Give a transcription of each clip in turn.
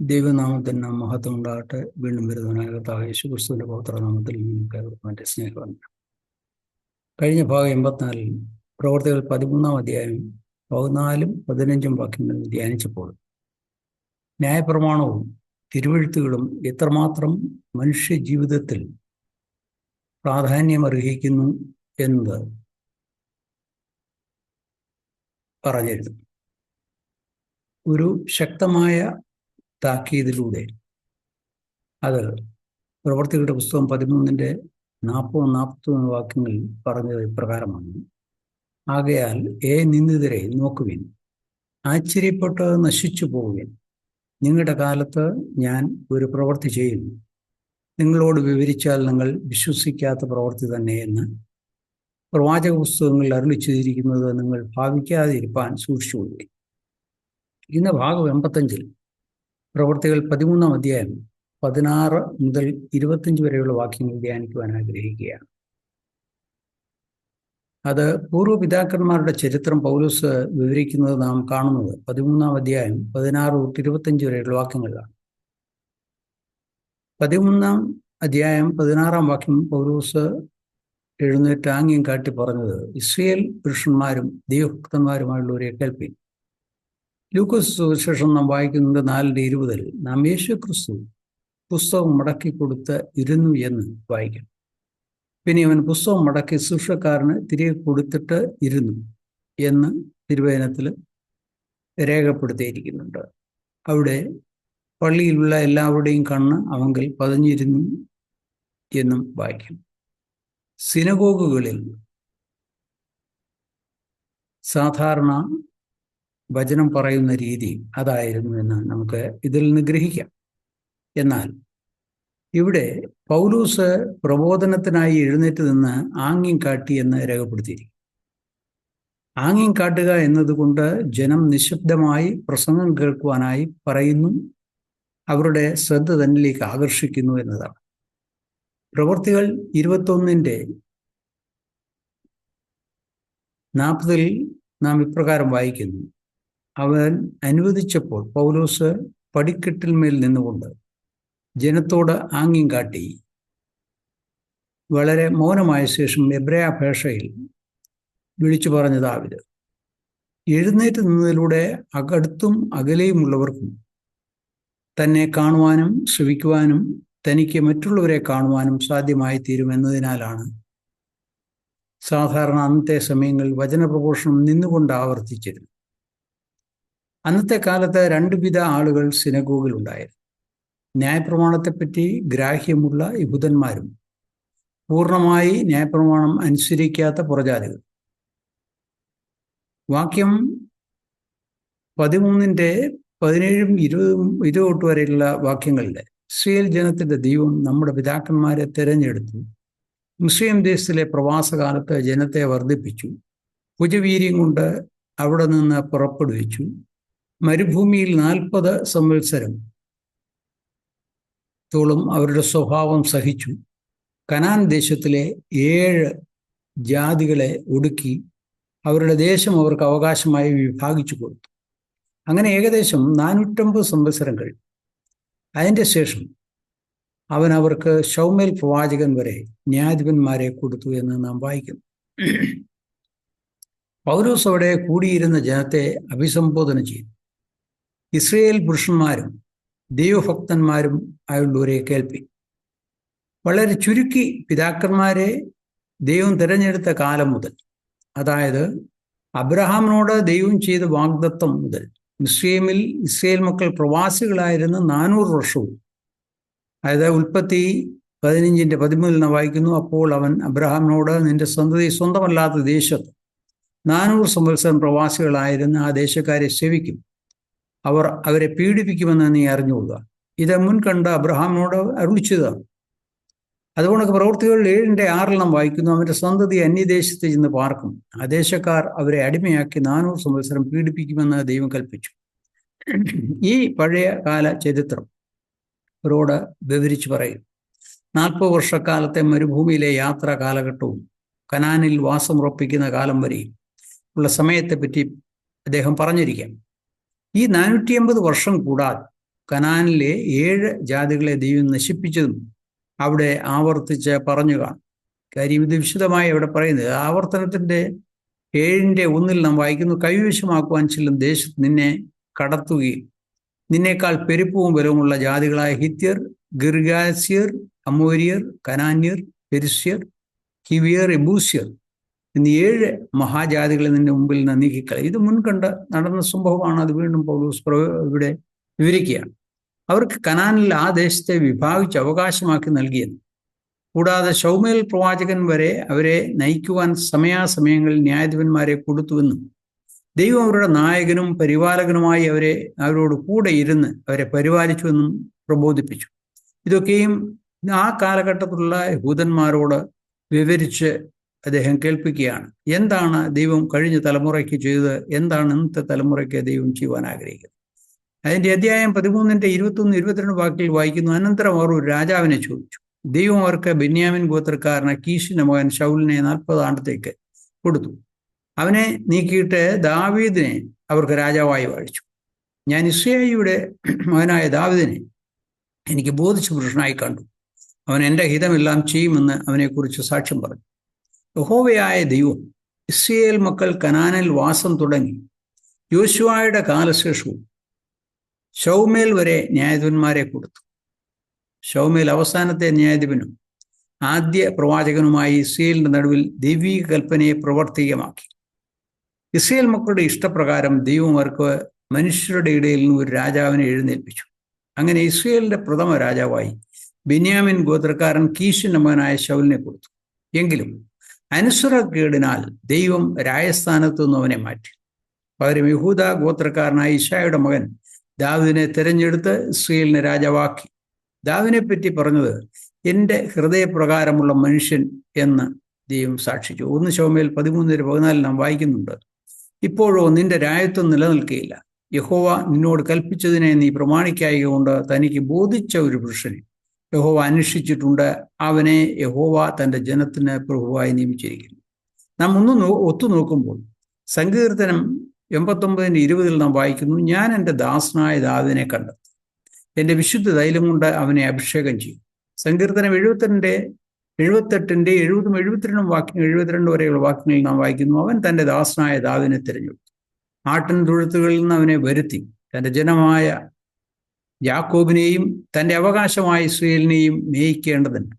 ദൈവനാമത്തിന് മഹത്വം ഉണ്ടാകട്ടെ. വീണ്ടും വരുന്നവനായ കർത്താവ് യേശു ക്രിസ്തുവിന്റെ പൗത്രനാമത്തിൽ നിങ്ങൾക്ക് സ്നേഹമുണ്ട് കഴിഞ്ഞ ഭാഗം എൺപത്തിനാലിൽ പ്രവർത്തികൾ പതിമൂന്നാം അധ്യായം പതിനാലും പതിനഞ്ചും വാക്യങ്ങളിൽ ധ്യാനിച്ചപ്പോൾ ന്യായപ്രമാണവും തിരുവഴുത്തുകളും എത്രമാത്രം മനുഷ്യ ജീവിതത്തിൽ പ്രാധാന്യമർഹിക്കുന്നു എന്നത് പറഞ്ഞിരുന്നു. ഒരു ശക്തമായ താക്കീതിലൂടെ അത് പ്രവർത്തികളുടെ പുസ്തകം പതിമൂന്നിന്റെ നാൽപ്പതും നാൽപ്പത്തൊന്ന് വാക്യങ്ങളിൽ പറഞ്ഞത് ഇപ്രകാരമാണ്. ആകയാൽ ഏ നിന്ദിതരെ നോക്കുവിൻ. ആശ്ചര്യപ്പെട്ട് നശിച്ചു പോവുവിൻ. നിങ്ങളുടെ കാലത്ത് ഞാൻ ഒരു പ്രവൃത്തി ചെയ്യുന്നു. നിങ്ങളോട് വിവരിച്ചാൽ നിങ്ങൾ വിശ്വസിക്കാത്ത പ്രവൃത്തി തന്നെ എന്ന്. പ്രവാചക പുസ്തകങ്ങളിൽ അരുളി ചെയ്തിരിക്കുന്നത് നിങ്ങൾ സൂക്ഷിച്ചു സൂക്ഷിച്ചുകൊള്ളുകയും ഇന്ന് ഭാഗം എൺപത്തഞ്ചിൽ പ്രവൃത്തികൾ പതിമൂന്നാം അധ്യായം പതിനാറ് മുതൽ ഇരുപത്തഞ്ച് വരെയുള്ള വാക്യങ്ങൾ ധ്യാനിക്കുവാൻ ആഗ്രഹിക്കുകയാണ്. അത് പൂർവപിതാക്കന്മാരുടെ ചരിത്രം പൗലൂസ് വിവരിക്കുന്നത് നാം കാണുന്നത് പതിമൂന്നാം അധ്യായം പതിനാറ് തൊട്ട് ഇരുപത്തഞ്ച് വരെയുള്ള വാക്യങ്ങളിലാണ്. പതിമൂന്നാം അധ്യായം പതിനാറാം വാക്യം പൗലൂസ് എഴുന്നേറ്റ് ആംഗ്യം കാട്ടി പറഞ്ഞത് ഇസ്രയേൽ പുരുഷന്മാരും ദൈവഭക്തന്മാരുമായുള്ളവരെ കേൾപ്പിൻ ലൂക്കോസ് സുവിശേഷം നാം വായിക്കുന്നത് നാലിന്റെ ഇരുപതിൽ നാം യേശു ക്രിസ്തു പുസ്തകം മടക്കി കൊടുത്ത് ഇരുന്നു എന്ന് വായിക്കണം. പിന്നെ അവൻ പുസ്തകം മടക്കി സുഷക്കാരന് തിരികെ കൊടുത്തിട്ട് ഇരുന്നു എന്ന് തിരുവേനത്തിൽ രേഖപ്പെടുത്തിയിരിക്കുന്നുണ്ട്. അവിടെ പള്ളിയിലുള്ള എല്ലാവരുടെയും കണ്ണ് അവങ്കിൽ പതിഞ്ഞിരുന്നു എന്നും വായിക്കും. സിനഗോഗുകളിൽ സാധാരണ വചനം പറയുന്ന രീതി അതായിരുന്നു എന്ന് നമുക്ക് ഇതിൽ നിന്ന് ഗ്രഹിക്കാം. എന്നാൽ ഇവിടെ പൗലൂസ് പ്രബോധനത്തിനായി എഴുന്നേറ്റ് നിന്ന് ആംഗ്യം കാട്ടി എന്ന് രേഖപ്പെടുത്തിയിരിക്കും ആംഗ്യം കാട്ടുക എന്നതുകൊണ്ട് ജനം നിശബ്ദമായി പ്രസംഗം കേൾക്കുവാനായി പറയുന്നു. അവരുടെ ശ്രദ്ധ തന്നിലേക്ക് ആകർഷിക്കുന്നു എന്നതാണ്. പ്രവൃത്തികൾ ഇരുപത്തൊന്നിന്റെ നാൽപ്പതിൽ നാം ഇപ്രകാരം വായിക്കുന്നു. അവൻ അനുവദിച്ചപ്പോൾ പൗലോസ് പടിക്കെട്ടിന്മേൽ നിന്നുകൊണ്ട് ജനത്തോട് ആംഗ്യം കാട്ടി. വളരെ മൗനമായ ശേഷം എബ്രയ ഭാഷയിൽ വിളിച്ചു പറഞ്ഞതാവിത് എഴുന്നേറ്റ് നിന്നതിലൂടെ അകടുത്തും അകലെയുമുള്ളവർക്കും തന്നെ കാണുവാനും ശ്രവിക്കുവാനും തനിക്ക് മറ്റുള്ളവരെ കാണുവാനും സാധ്യമായി തീരുമെന്നതിനാലാണ് സാധാരണ അന്നത്തെ സമയങ്ങളിൽ വചനപ്രഘോഷണം നിന്നുകൊണ്ട് ആവർത്തിച്ചിരുന്നു അന്നത്തെ കാലത്ത് രണ്ടുവിധ ആളുകൾ സിനഗോഗിൽ ഉണ്ടായിരുന്നു. ന്യായപ്രമാണത്തെപ്പറ്റി ഗ്രാഹ്യമുള്ള യഹൂദന്മാരും പൂർണമായി ന്യായപ്രമാണം അനുസരിക്കാത്ത പുറജാതികൾ വാക്യം പതിമൂന്നിന്റെ പതിനേഴും ഇരുപതും ഇരുപത്തൊട്ട് വരെയുള്ള വാക്യങ്ങളിൽ ഇസ്രയേൽ ജനത്തിന്റെ ദൈവം നമ്മുടെ പിതാക്കന്മാരെ തിരഞ്ഞെടുത്തു. മുസ്ലിം ദേശത്തിലെ പ്രവാസകാലത്ത് ജനത്തെ വർദ്ധിപ്പിച്ചു ഭുജവീര്യം കൊണ്ട് അവിടെ നിന്ന് പുറപ്പെടുവിച്ചു. മരുഭൂമിയിൽ നാൽപ്പത് സംവത്സരം തോളും അവരുടെ സ്വഭാവം സഹിച്ചു. കനാൻ ദേശത്തിലെ ഏഴ് ജാതികളെ ഒടുക്കി അവരുടെ ദേശം അവർക്ക് അവകാശമായി വിഭാഗിച്ചു കൊടുത്തു. അങ്ങനെ ഏകദേശം നാനൂറ്റമ്പത് സംവത്സരം കഴിഞ്ഞു അതിന്റെ ശേഷം അവൻ അവർക്ക് ഷൗമേൽ പ്രവാചകൻ വരെ ന്യായാധിപന്മാരെ കൊടുത്തു എന്ന് നാം വായിക്കുന്നു. പൗരൂസ് അവിടെ കൂടിയിരുന്ന ജനത്തെ അഭിസംബോധന ചെയ്തു. ഇസ്രയേൽ പുരുഷന്മാരും ദൈവഭക്തന്മാരും ആയുള്ളവരെ കേൾപ്പി. വളരെ ചുരുക്കി പിതാക്കന്മാരെ ദൈവം തിരഞ്ഞെടുത്ത കാലം മുതൽ അതായത് അബ്രഹാമിനോട് ദൈവം ചെയ്ത വാഗ്ദത്തം മുതൽ മുസ്ലിമിൽ ഇസ്രയേൽ മക്കൾ പ്രവാസികളായിരുന്ന നാനൂറ് വർഷവും അതായത് ഉൽപ്പത്തി പതിനഞ്ചിന്റെ പതിമൂന്നിൽ നിന്ന് വായിക്കുന്നു അപ്പോൾ അവൻ അബ്രഹാമിനോട് നിന്റെ സന്തതി സ്വന്തമല്ലാത്ത ദേശത്ത് നാനൂറ് സംവത്സരം പ്രവാസികളായിരുന്ന ആ ദേശക്കാരെ സേവിക്കും. അവർ അവരെ പീഡിപ്പിക്കുമെന്ന് നീ അറിഞ്ഞുകൊള്ളുക. ഇത് മുൻകണ്ട അബ്രഹാമിനോട് അരുളിച്ചതാണ് അതുകൊണ്ടൊക്കെ പ്രവൃത്തികൾ ഏഴിന്റെ ആറിൽ നാം വായിക്കുന്നു അവന്റെ സന്തതി അന്യദേശത്ത് ചെന്ന് പാർക്കും ആ ദേശക്കാർ അവരെ അടിമയാക്കി നാനൂറ് സംവത്സരം പീഡിപ്പിക്കുമെന്ന് ദൈവം കൽപ്പിച്ചു. ഈ പഴയ കാല ചരിത്രം അവരോട് വിവരിച്ചു പറയും. നാൽപ്പത് വർഷക്കാലത്തെ മരുഭൂമിയിലെ യാത്രാ കാലഘട്ടവും കനാനിൽ വാസമുറപ്പിക്കുന്ന കാലം വരെയും ഉള്ള സമയത്തെപ്പറ്റി അദ്ദേഹം പറഞ്ഞിരിക്കാം. ഈ നാനൂറ്റി അമ്പത് വർഷം കൂടാതെ കനാനിലെ ഏഴ് ജാതികളെ ദൈവം നശിപ്പിച്ചതും അവിടെ ആവർത്തിച്ച് പറഞ്ഞു കാണും. കാര്യം ഇത് വിശദമായി അവിടെ പറയുന്നത് ആവർത്തനത്തിന്റെ ഏഴിന്റെ ഒന്നിൽ നാം വായിക്കുന്നു കൈവശമാക്കുവാൻ ചെല്ലും ദേശത്ത് നിന്നെ കടത്തുകയും നിന്നേക്കാൾ പെരുപ്പവും ബലവുമുള്ള ജാതികളായ ഹിത്യർ ഗിർഗാസ്യർ അമോരിയർ കനാന്യർ പെരിസ്യർ ഹിവിയർ എബൂസ്യർ എന്നീ ഏഴ് മഹാജാതികളെ നിന്റെ മുമ്പിൽ നിന്ന് നീക്കിക്കളയും. ഇത് മുൻകണ്ട് നടന്ന സംഭവമാണ്. അത് വീണ്ടും പൗലൂസ് ഇവിടെ വിവരിക്കുകയാണ്. അവർക്ക് കനാനിൽ ആ ദേശത്തെ വിഭാഗിച്ച് അവകാശമാക്കി നൽകിയെന്ന് കൂടാതെ ഷൗമേൽ പ്രവാചകൻ വരെ അവരെ നയിക്കുവാൻ സമയാസമയങ്ങളിൽ ന്യായാധിപന്മാരെ കൊടുത്തുവെന്നും ദൈവം അവരുടെ നായകനും പരിപാലകനുമായി അവരെ അവരോട് കൂടെ ഇരുന്ന് അവരെ പരിപാലിച്ചുവെന്നും പ്രബോധിപ്പിച്ചു. ഇതൊക്കെയും ആ കാലഘട്ടത്തിലുള്ള യഹൂദന്മാരോട് വിവരിച്ച് അദ്ദേഹം കേൾപ്പിക്കുകയാണ്. എന്താണ് ദൈവം കഴിഞ്ഞ തലമുറയ്ക്ക് ചെയ്തത്? എന്താണ് ഇന്നത്തെ തലമുറയ്ക്ക് ദൈവം ചെയ്യുവാൻ ആഗ്രഹിക്കുന്നത്? അതിന്റെ അധ്യായം പതിമൂന്നിന്റെ ഇരുപത്തൊന്ന് ഇരുപത്തിരണ്ട് വാക്കിൽ വായിക്കുന്നു. അനന്തരം അവർ ഒരു രാജാവിനെ ചോദിച്ചു. ദൈവം അവർക്ക് ബെന്യാമിൻ ഗോത്രക്കാരനെ കീശിന്റെ മകൻ ഷൗലിനെ നാൽപ്പത് ആണ്ടത്തേക്ക് കൊടുത്തു. അവനെ നീക്കിയിട്ട് ദാവീദിനെ അവർക്ക് രാജാവായി വാഴിച്ചു. ഞാൻ ഇസ്രയേലിയുടെ മകനായ ദാവീദിനെ എനിക്ക് ബോധിച്ച പുരുഷനായി കണ്ടു. അവൻ എന്റെ ഹിതമെല്ലാം ചെയ്യുമെന്ന് അവനെക്കുറിച്ച് സാക്ഷ്യം പറഞ്ഞു. യഹോവയായ ദൈവം ഇസ്രയേൽ മക്കൾ കനാനിൽ വാസം തുടങ്ങി. യോശുവായുടെ കാലശേഷവും ഷൗമേൽ വരെ ന്യായാധിപന്മാരെ കൊടുത്തു. ഷൗമേൽ അവസാനത്തെ ന്യായാധിപനും ആദ്യ പ്രവാചകനുമായി ഇസ്രയേലിന്റെ നടുവിൽ ദൈവീക കൽപ്പനയെ പ്രവർത്തികമാക്കി. ഇസ്രയേൽ മക്കളുടെ ഇഷ്ടപ്രകാരം ദൈവം അവർക്ക് മനുഷ്യരുടെ ഇടയിൽ നിന്ന് ഒരു രാജാവിനെ എഴുന്നേൽപ്പിച്ചു. അങ്ങനെ ഇസ്രയേലിന്റെ പ്രഥമ രാജാവായി ബെന്യാമിൻ ഗോത്രക്കാരൻ കീശിന്റെ മകനായ ശൗലിനെ കൊടുത്തു. എങ്കിലും അനുസരക്കേടിനാൽ ദൈവം രാജസ്ഥാനത്തു നിന്ന് അവനെ മാറ്റി. പകരം യഹൂദ ഗോത്രക്കാരനായ ഇഷായുടെ മകൻ ദാവിദിനെ തിരഞ്ഞെടുത്ത് ഇസ്രയേലിനെ രാജാവാക്കി. ദാവിനെ പറ്റി പറഞ്ഞത് എന്റെ ഹൃദയപ്രകാരമുള്ള മനുഷ്യൻ എന്ന് ദൈവം സാക്ഷിച്ചു. ഒന്ന് ശോമയിൽ പതിമൂന്നിന് പതിനാലിൽ നാം വായിക്കുന്നുണ്ട് ഇപ്പോഴോ നിന്റെ രായത്വം നിലനിൽക്കുകയില്ല യഹോവ നിന്നോട് കൽപ്പിച്ചതിനെ നീ പ്രമാണിക്കായക കൊണ്ട് തനിക്ക് ബോധിച്ച ഒരു പുരുഷനെ. യഹോവ അന്വേഷിച്ചിട്ടുണ്ട്. അവനെ യഹോവ തന്റെ ജനത്തിന് പ്രഭുവായി നിയമിച്ചിരിക്കുന്നു. നാം ഒന്ന് നോ ഒത്തു നോക്കുമ്പോൾ സങ്കീർത്തനം എൺപത്തൊമ്പതിന്റെ ഇരുപതിൽ നാം വായിക്കുന്നു ഞാൻ എന്റെ ദാസനായ ദാവിനെ കണ്ടെത്തി എന്റെ വിശുദ്ധ തൈലം കൊണ്ട് അവനെ അഭിഷേകം ചെയ്യും സങ്കീർത്തനം എഴുപത്തിരണ്ട് എഴുപത്തെട്ടിന്റെ എഴുപതും എഴുപത്തിരണ്ടും വാക്യങ്ങൾ എഴുപത്തിരണ്ട് വരെയുള്ള വാക്യങ്ങളിൽ നാം വായിക്കുന്നു അവൻ തന്റെ ദാസനായ ദാവിനെ തിരഞ്ഞെടുത്തു. ആട്ടിൻ തൊഴുത്തുകളിൽ നിന്ന് അവനെ വരുത്തി. തന്റെ ജനമായ യാക്കോബിനെയും തന്റെ അവകാശമായി ഇസ്രയേലിനെയും മേയിക്കേണ്ടതിന്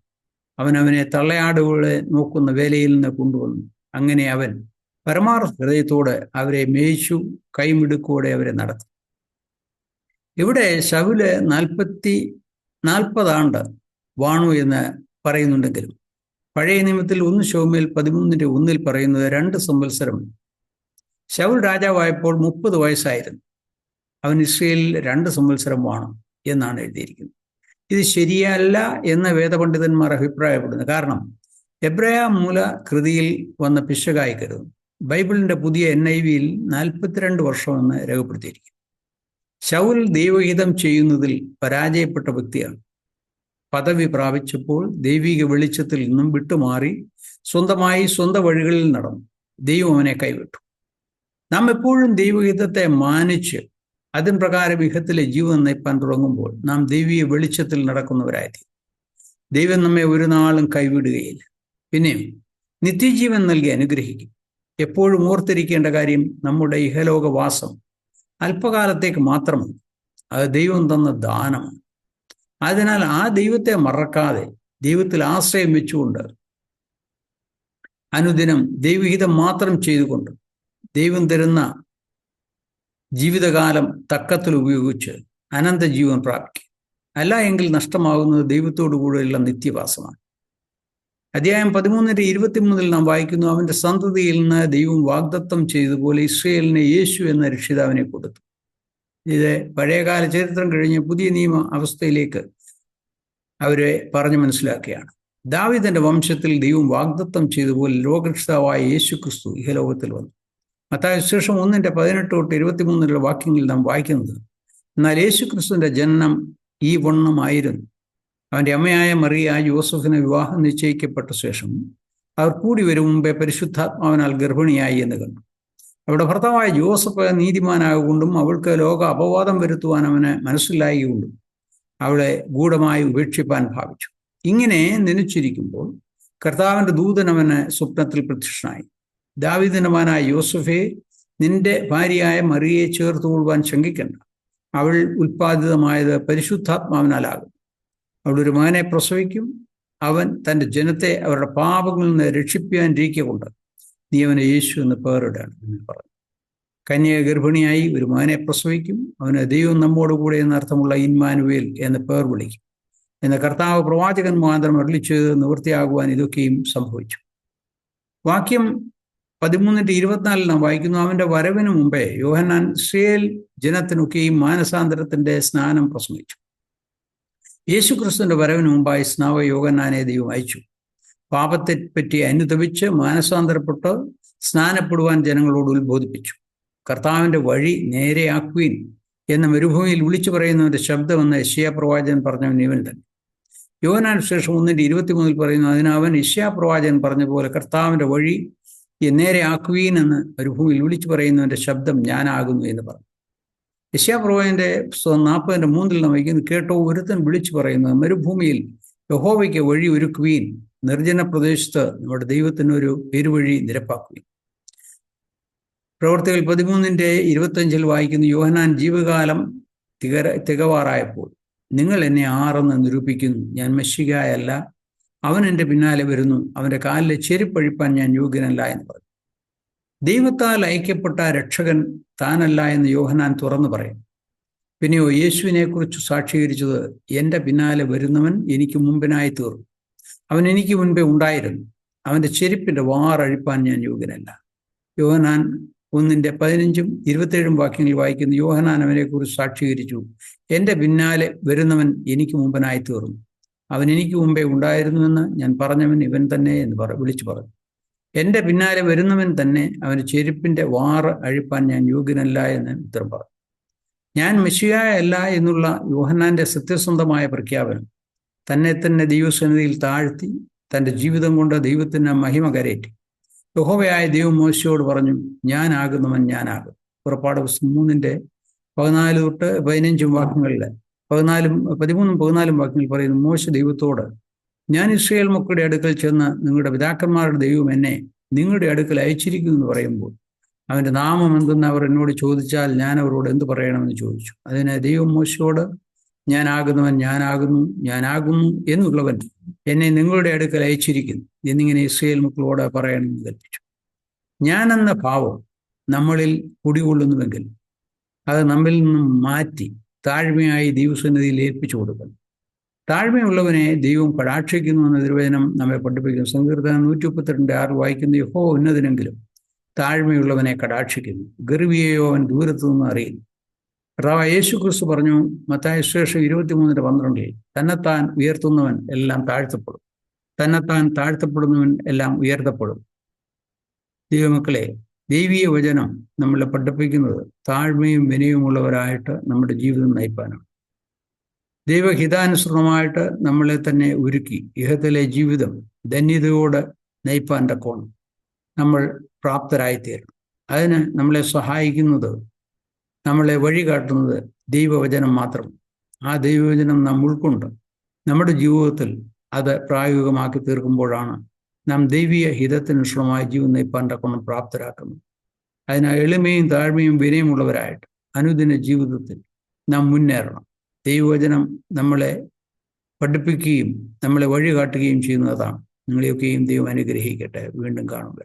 അവൻ അവനെ തള്ളയാടുകളെ നോക്കുന്ന വേലയിൽ നിന്ന് കൊണ്ടുവന്നു. അങ്ങനെ അവൻ പരമാർത്ഥ ഹൃദയത്തോടെ അവരെ മേയിച്ചു കൈമിടുക്കോടെ അവരെ നടത്തി. ഇവിടെ ശവിൽ നാൽപ്പത്തി നാൽപ്പതാണ്ട് വാണു എന്ന് പറയുന്നുണ്ടെങ്കിലും പഴയ നിയമത്തിൽ ഒന്ന് ശോമയിൽ പതിമൂന്നിന്റെ ഒന്നിൽ പറയുന്നത് രണ്ട് സംവത്സരം ശൗൽ രാജാവായപ്പോൾ മുപ്പത് വയസ്സായിരുന്നു. അവൻ ഇസ്രയേലിൽ രണ്ട് സംവത്സരം വാണം. എന്നാണ് എഴുതിയിരിക്കുന്നത്. ഇത് ശരിയല്ല എന്ന് വേദപണ്ഡിതന്മാർ അഭിപ്രായപ്പെടുന്നു. കാരണം എബ്രയ മൂല കൃതിയിൽ വന്ന പിശകായി കരുതുന്നു ബൈബിളിന്റെ പുതിയ എൻ ഐ വിയിൽ നാൽപ്പത്തിരണ്ട് വർഷമെന്ന് രേഖപ്പെടുത്തിയിരിക്കുന്നു. ശൗൽ ദൈവഹിതം ചെയ്യുന്നതിൽ പരാജയപ്പെട്ട വ്യക്തിയാണ്. പദവി പ്രാപിച്ചപ്പോൾ ദൈവിക വെളിച്ചത്തിൽ നിന്നും വിട്ടുമാറി സ്വന്തമായി സ്വന്തം വഴികളിൽ നടന്നു. ദൈവം അവനെ കൈവിട്ടു. നാം എപ്പോഴും ദൈവഹിതത്തെ മാനിച്ച് അതിൻ പ്രകാരം ഇഹത്തിലെ ജീവൻ നയിപ്പാൻ തുടങ്ങുമ്പോൾ നാം ദൈവീയ വെളിച്ചത്തിൽ നടക്കുന്നവരായി ദൈവം നമ്മെ ഒരു നാളും കൈവിടുകയില്ല. പിന്നെയും നിത്യജീവൻ നൽകി അനുഗ്രഹിക്കും. എപ്പോഴും ഓർത്തിരിക്കേണ്ട കാര്യം നമ്മുടെ ഇഹലോകവാസം അല്പകാലത്തേക്ക് മാത്രമാണ്. അത് ദൈവം തന്ന ദാനമാണ്. അതിനാൽ ആ ദൈവത്തെ മറക്കാതെ ദൈവത്തിൽ ആശ്രയം വെച്ചുകൊണ്ട് അനുദിനം ദൈവഹിതം മാത്രം ചെയ്തുകൊണ്ട് ദൈവം തരുന്ന ജീവിതകാലം തക്കത്തിൽ ഉപയോഗിച്ച് അനന്തജീവൻ പ്രാപിക്കും. അല്ല എങ്കിൽ നഷ്ടമാകുന്നത് ദൈവത്തോടു കൂടെയുള്ള നിത്യവാസമാണ്. അധ്യായം പതിമൂന്നിന്റെ ഇരുപത്തിമൂന്നിൽ നാം വായിക്കുന്നു അവന്റെ സന്തതിയിൽ നിന്ന് ദൈവം വാഗ്ദത്തം ചെയ്തതുപോലെ ഇസ്രയേലിനെ യേശു എന്ന രക്ഷിതാവിനെ കൊടുത്തു. ഇത് പഴയകാല ചരിത്രം കഴിഞ്ഞ് പുതിയ നിയമ അവസ്ഥയിലേക്ക് അവരെ പറഞ്ഞു മനസ്സിലാക്കുകയാണ്. ദാവിദന്റെ വംശത്തിൽ ദൈവം വാഗ്ദത്തം ചെയ്തതുപോലെ ലോകരക്ഷിതാവായ യേശു ക്രിസ്തു ഇഹലോകത്തിൽ വന്നു. മത്തായ ശേഷം ഒന്നിന്റെ പതിനെട്ട് തൊട്ട് ഇരുപത്തിമൂന്നിലുള്ള വാക്യങ്ങളിൽ നാം വായിക്കുന്നത് എന്നാൽ യേശു ക്രിസ്തുവിന്റെ ജനനം ഈ വണ്ണമായിരുന്നു. അവന്റെ അമ്മയായ മറിയ യോസഫിനെ വിവാഹം നിശ്ചയിക്കപ്പെട്ട ശേഷം അവർ കൂടി വരും മുമ്പേ പരിശുദ്ധാത്മാവിനാൽ ഗർഭിണിയായി എന്ന് കണ്ടു. അവിടെ ഭർത്താവായ ജോസഫ് നീതിമാനാകൊണ്ടും അവൾക്ക് ലോക അപവാദം വരുത്തുവാൻ അവന് മനസ്സിലായിക്കൊണ്ടും അവളെ ഗൂഢമായി ഉപേക്ഷിപ്പാൻ ഭാവിച്ചു. ഇങ്ങനെ നനച്ചിരിക്കുമ്പോൾ കർത്താവിന്റെ ദൂതൻ സ്വപ്നത്തിൽ പ്രത്യക്ഷനായി. ദാവിദിനമാനായ യൂസുഫെ നിന്റെ ഭാര്യയായ മറിയെ ചേർത്ത് കൊള്ളുവാൻ ശങ്കിക്കണ്ട. അവൾ ഉൽപ്പാദിതമായത് പരിശുദ്ധാത്മാവിനാലാകും അവൾ ഒരു മകനെ പ്രസവിക്കും. അവൻ തന്റെ ജനത്തെ അവരുടെ പാപങ്ങളിൽ നിന്ന് രക്ഷിപ്പാനിരിക്കൊണ്ട് നീ അവനെ യേശു എന്ന് പേരിടാണ് എന്ന് പറഞ്ഞു. കന്യക ഗർഭിണിയായി ഒരു മകനെ പ്രസവിക്കും. അവന് ദൈവം നമ്മോട് കൂടെ എന്നർത്ഥമുള്ള ഇൻമാനുവേൽ എന്ന് പേർ വിളിക്കും. എന്ന കർത്താവ് പ്രവാചകൻ മുഖാന്തരം അരളിച്ചത് നിവൃത്തിയാകുവാൻ ഇതൊക്കെയും സംഭവിച്ചു. വാക്യം പതിമൂന്നിന്റെ ഇരുപത്തിനാലിൽ നാം വായിക്കുന്നു അവന്റെ വരവിന് മുമ്പേ യോഹന്നാൻ ഇസ്രയേൽ ജനത്തിനൊക്കെയും മാനസാന്തരത്തിന്റെ സ്നാനം പ്രസംഗിച്ചു. യേശു ക്രിസ്തുവിന്റെ വരവിന് മുമ്പായി സ്നാവ യോഹന്നാനെ ദൈവം അയച്ചു. പാപത്തെ പറ്റി അനുദപിച്ച് മാനസാന്തരപ്പെട്ട് സ്നാനപ്പെടുവാൻ ജനങ്ങളോട് ഉത്ബോധിപ്പിച്ചു. കർത്താവിന്റെ വഴി നേരെയാക്കുവീൻ എന്ന മരുഭൂമിയിൽ വിളിച്ചു പറയുന്നവന്റെ ശബ്ദമെന്ന് യശ്യാ പ്രവാചകൻ പറഞ്ഞവൻ ഇവൻ തന്നെ. യോഹനാൻ ശേഷം ഒന്നിന്റെ ഇരുപത്തിമൂന്നിൽ പറയുന്നു അതിനവൻ അവൻ യശ്യാ പ്രവാചകൻ പറഞ്ഞ പോലെ കർത്താവിന്റെ വഴി നേരെ ആക്കുവീൻ എന്ന് മരുഭൂമിയിൽ വിളിച്ചു പറയുന്നവന്റെ ശബ്ദം ഞാനാകുന്നു എന്ന് പറഞ്ഞു. യശ്യാപ്രഭുവിന്റെ പുസ്തകം നാൽപ്പതിന്റെ മൂന്നിൽ നാം വയ്ക്കുന്നു കേട്ടോ ഒരുത്തൻ വിളിച്ചു പറയുന്നത് മരുഭൂമിയിൽ യഹോവയ്ക്ക് വഴി ഒരുക്കുവീൻ നിർജന പ്രദേശത്ത് നമ്മുടെ ദൈവത്തിനൊരു പെരുവഴി നിരപ്പാക്കുവീൻ. പ്രവർത്തികൾ പതിമൂന്നിന്റെ ഇരുപത്തഞ്ചിൽ വായിക്കുന്നു യോഹനാൻ ജീവകാലം തികര തികവാറായപ്പോൾ നിങ്ങൾ എന്നെ ആറെന്ന് നിരൂപിക്കുന്നു ഞാൻ മെസ്സികായല്ല അവൻ എന്റെ പിന്നാലെ വരുന്നു. അവന്റെ കാലിലെ ചെരുപ്പഴിപ്പാൻ ഞാൻ യോഗ്യനല്ല എന്ന് പറഞ്ഞു. ദൈവത്താൽ ഐക്യപ്പെട്ട രക്ഷകൻ താനല്ല എന്ന് യോഹനാൻ തുറന്നു പറയും. പിന്നെയോ യേശുവിനെക്കുറിച്ച് സാക്ഷീകരിച്ചത് എന്റെ പിന്നാലെ വരുന്നവൻ എനിക്ക് മുമ്പിനായി തീർന്നു. അവൻ എനിക്ക് മുൻപേ ഉണ്ടായിരുന്നു. അവന്റെ ചെരുപ്പിന്റെ വാറഴിപ്പാൻ ഞാൻ യോഗ്യനല്ല. യോഹനാൻ ഒന്നിന്റെ പതിനഞ്ചും ഇരുപത്തേഴും വാക്യങ്ങളിൽ വായിക്കുന്ന. യോഹനാൻ അവനെക്കുറിച്ച് സാക്ഷീകരിച്ചു. എന്റെ പിന്നാലെ വരുന്നവൻ എനിക്ക് മുമ്പനായി തീർന്നു. അവൻ എനിക്ക് മുമ്പേ ഉണ്ടായിരുന്നുവെന്ന് ഞാൻ പറഞ്ഞവൻ ഇവൻ തന്നെ എന്ന് പറ വിളിച്ചു പറഞ്ഞു. എന്റെ പിന്നാലെ വരുന്നവൻ തന്നെ അവന് ചെരുപ്പിന്റെ വാറ് അഴിപ്പാൻ ഞാൻ യോഗ്യനല്ല എന്ന് ഉത്തരം പറഞ്ഞു. ഞാൻ മെസ്സിയായല്ല എന്നുള്ള യോഹന്നാന്റെ സത്യസന്ധമായ പ്രഖ്യാപനം തന്നെ തന്നെ ദൈവസന്നിധിയിൽ താഴ്ത്തി തന്റെ ജീവിതം കൊണ്ട് ദൈവത്തിന് മഹിമ കരേറ്റി യഹോവയായ ദൈവം മോശയോട് പറഞ്ഞു ഞാനാകുന്നവൻ ഞാനാകും. പുറപ്പാട് പുസ്തകം മൂന്നിന്റെ പതിനാല് തൊട്ട് പതിനഞ്ചും വാക്യങ്ങളിൽ പതിനാലും പതിമൂന്നും പതിനാലും വാക്യങ്ങൾ പറയുന്നു മോശ ദൈവത്തോട് ഞാൻ ഇസ്രയേൽ മക്കളുടെ അടുക്കൽ ചെന്ന് നിങ്ങളുടെ പിതാക്കന്മാരുടെ ദൈവം എന്നെ നിങ്ങളുടെ അടുക്കൽ അയച്ചിരിക്കുന്നു എന്ന് പറയുമ്പോൾ അവന്റെ നാമം എന്തെന്ന് അവർ എന്നോട് ചോദിച്ചാൽ ഞാൻ അവരോട് എന്ത് പറയണമെന്ന് ചോദിച്ചു. അതിന് ദൈവം മോശയോട് ഞാനാകുന്നവൻ ഞാനാകുന്നു ഞാനാകുന്നു എന്നുള്ളവൻ എന്നെ നിങ്ങളുടെ അടുക്കൽ അയച്ചിരിക്കുന്നു എന്നിങ്ങനെ ഇസ്രയേൽ മക്കളോട് പറയണമെന്ന് കൽപ്പിച്ചു. ഞാൻ ഞാനെന്ന ഭാവം നമ്മളിൽ കുടികൊള്ളുന്നുവെങ്കിൽ അത് നമ്മിൽ നിന്നും മാറ്റി താഴ്മയായി ദൈവസന്നിധിയിൽ ഏൽപ്പിച്ചു കൊടുക്കണം താഴ്മയുള്ളവനെ ദൈവം കടാക്ഷിക്കുന്നു എന്ന നിർവചനം നമ്മെ പഠിപ്പിക്കുന്നു. സങ്കീർത്തനം നൂറ്റി മുപ്പത്തിരണ്ട് ആറ് വായിക്കുന്ന യഹോ ഉന്നതനെങ്കിലും താഴ്മയുള്ളവനെ കടാക്ഷിക്കുന്നു. ഗർവിയെയോ അവൻ ദൂരത്തു നിന്ന് അറിയുന്നു. കർത്താവ് യേശു ക്രിസ്തു പറഞ്ഞു മത്തായ ശേഷം ഇരുപത്തിമൂന്നിന്റെ പന്ത്രണ്ടിൽ തന്നെത്താൻ ഉയർത്തുന്നവൻ എല്ലാം താഴ്ത്തപ്പെടും. തന്നെത്താൻ താഴ്ത്തപ്പെടുന്നവൻ എല്ലാം ഉയർത്തപ്പെടും. ദൈവമക്കളെ ദൈവീയ വചനം നമ്മളെ പഠിപ്പിക്കുന്നത് താഴ്മയും വിനയമുള്ളവരായിട്ട് നമ്മുടെ ജീവിതം നയിപ്പാനാണ്. ദൈവഹിതാനുസൃതമായിട്ട് നമ്മളെ തന്നെ ഒരുക്കി ഇഹത്തിലെ ജീവിതം ധന്യതയോട് നയിപ്പാൻ തക്കോണം നമ്മൾ പ്രാപ്തരായിത്തീരണം. അതിന് നമ്മളെ സഹായിക്കുന്നത് നമ്മളെ വഴി കാട്ടുന്നത് ദൈവവചനം മാത്രം ആ ദൈവവചനം നാം നമ്മുടെ ജീവിതത്തിൽ അത് പ്രായോഗികമാക്കി തീർക്കുമ്പോഴാണ് നാം ദൈവീയ ഹിതത്തിനുഷ്ണമായ ജീവൻ നയിപ്പാന്റെ കൊണ്ട് പ്രാപ്തരാക്കുന്നു. അതിനാൽ എളിമയും താഴ്മയും വിനയമുള്ളവരായിട്ട് അനുദിന ജീവിതത്തിൽ നാം മുന്നേറണം. ദൈവവചനം നമ്മളെ പഠിപ്പിക്കുകയും നമ്മളെ വഴി കാട്ടുകയും ചെയ്യുന്നതാണ്. നിങ്ങളെയൊക്കെയും ദൈവം അനുഗ്രഹിക്കട്ടെ. വീണ്ടും കാണുക